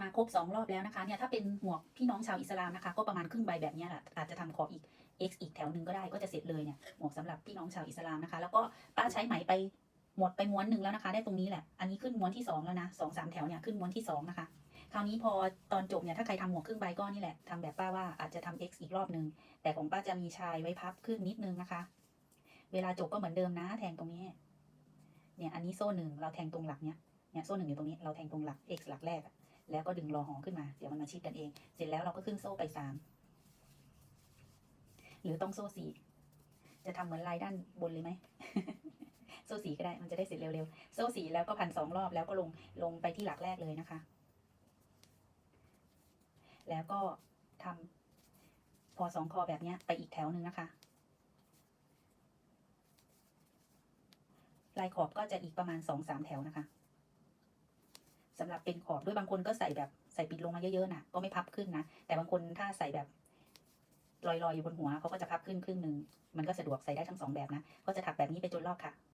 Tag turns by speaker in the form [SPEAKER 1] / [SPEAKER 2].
[SPEAKER 1] มาครบ 2 รอบแล้วนะคะเนี่ยถ้าเป็นหมวกพี่น้องชาวอิสลามนะคะ ก็ประมาณครึ่งใบแบบนี้แหละอาจจะทำขอบอีก x อีกแถวหนึ่งก็ได้ก็จะเสร็จเลยเนี่ยหมวกสำหรับพี่น้องชาวอิสลามนะคะ แล้วก็ป้าใช้ไหมไปหมดไปม้วนหนึ่งแล้วนะคะ ได้ตรงนี้แหละ อันนี้ขึ้นม้วนที่สองแล้วนะสองสามแถวเนี่ยขึ้นม้วนที่สองนะคะ คราวนี้พอตอนจบเนี่ยถ้าใครทำหมวกครึ่งใบก็นี่แหละทำแบบป้าว่าอาจจะทำ x อีกรอบหนึ่งแต่ของป้าจะมีชายไว้พับขึ้นนิดนึงนะคะ เวลาจบก็เหมือนเดิมนะ แทงตรงนี้ เนี่ยอันนี้โซ่หนึ่งเราแทงตรงหลักเนี่ยเนี่ยโซ่หนึ่งอยู่ตรงนี้เราแทงตรงหลัก x หลักแรกอะ แล้วก็ดึงรอหอขึ้นมา เดี๋ยวมันมาชิดกันเอง เสร็จแล้วเราก็ขึ้นโซ่ไปสามหรือต้องโซ่สี่จะทำเหมือนลายด้านบนเลยไหมโซ่สีก็ได้มันจะได้เสร็จเร็วๆ โซ่สีแล้วก็พันสองรอบแล้วก็ลงลงไปที่หลักแรกเลยนะคะ แล้วก็ทำพอสองคอแบบเนี้ยไปอีกแถวหนึ่งนะคะลายขอบก็จะอีกประมาณสองสามแถวนะคะ สำหรับเป็นขอบด้วยบางคนก็ใส่แบบใส่ปิดลงมาเยอะๆนะก็ไม่พับขึ้นนะ แต่บางคนถ้าใส่แบบลอยๆอยู่บนหัวเขาก็จะพับขึ้นครึ่งหนึ่งมันก็สะดวกใส่ได้ทั้งสองแบบนะ ก็จะถักแบบนี้ไปจนรอบค่ะ